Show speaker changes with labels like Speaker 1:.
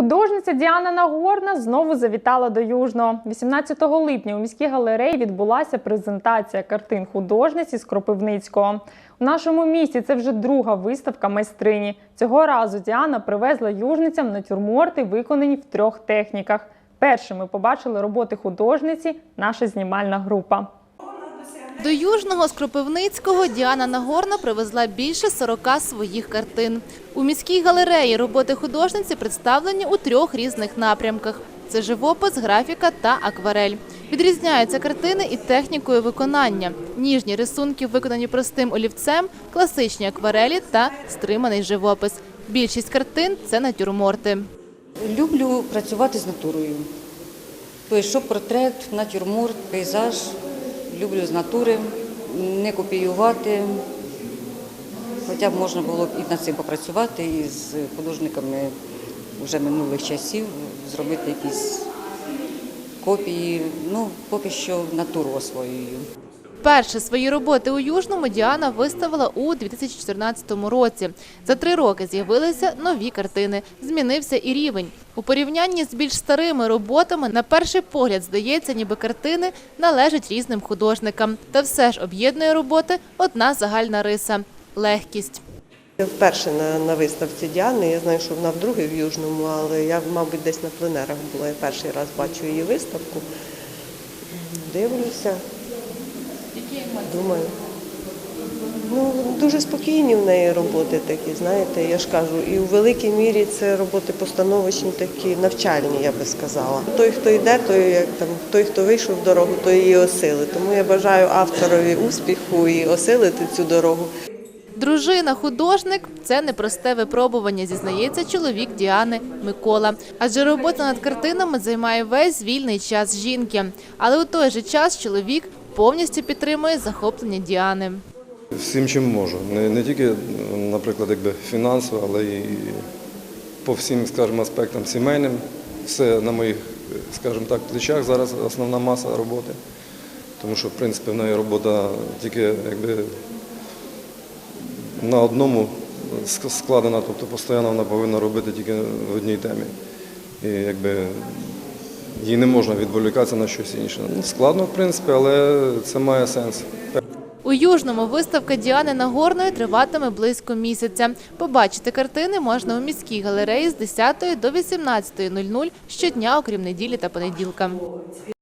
Speaker 1: Художниця Діана Нагорна знову завітала до Южного. 18 липня у міській галереї відбулася презентація картин художниці з Кропивницького. У нашому місті це вже друга виставка майстрині. Цього разу Діана привезла южницям натюрморти, виконані в трьох техніках. Першими побачили роботи художниці наша знімальна група.
Speaker 2: До Южного з Кропивницького Діана Нагорна привезла більше 40 своїх картин. У міській галереї роботи художниці представлені у трьох різних напрямках: це живопис, графіка та акварель. Відрізняються картини і технікою виконання. Ніжні рисунки виконані простим олівцем, класичні акварелі та стриманий живопис. Більшість картин це натюрморти.
Speaker 3: Люблю працювати з натурою. Що портрет, натюрморт, пейзаж. Люблю з натури, не копіювати. Хоча б можна було б і над цим попрацювати, і з художниками вже минулих часів зробити якісь копії. Ну, поки що натуру освоюю.
Speaker 2: Перше свої роботи у Южному Діана виставила у 2014 році. За три роки з'явилися нові картини. Змінився і рівень. У порівнянні з більш старими роботами, на перший погляд, здається, ніби картини належать різним художникам. Та все ж об'єднує роботи одна загальна риса легкість.
Speaker 4: Вперше на, на виставці Діани. Я знаю, що вона вдруге в Южному, але я, мабуть, десь на пленерах була. Я перший раз бачу її виставку. Дивлюся. Думаю. Ну, дуже спокійні в неї роботи такі, знаєте, я ж кажу, і у великій мірі це роботи постановочні, такі навчальні, я би сказала. Той, хто йде, той як там, той, хто вийшов в дорогу, той її осилить. Тому я бажаю авторові успіху і осилити цю дорогу.
Speaker 2: Дружина художник це непросте випробування, зізнається чоловік Діани Микола. Адже робота над картинами займає весь вільний час жінки. Але у той же час чоловік повністю підтримує захоплення Діани.
Speaker 5: Всім, чим можу. Не, не тільки, наприклад, якби фінансово, але і по всім, скажімо, аспектам сімейним. Все на моїх, скажімо так, плечах зараз основна маса роботи. Тому що, в принципі, в неї робота тільки якби на одному складена, тобто постійно вона повинна робити тільки в одній темі. І якби їй не можна відволікатися на щось інше. Складно, в принципі, але це має сенс.
Speaker 2: У Южному виставка Діани Нагорної триватиме близько місяця. Побачити картини можна у міській галереї з 10 до 18.00 щодня, окрім неділі та понеділка.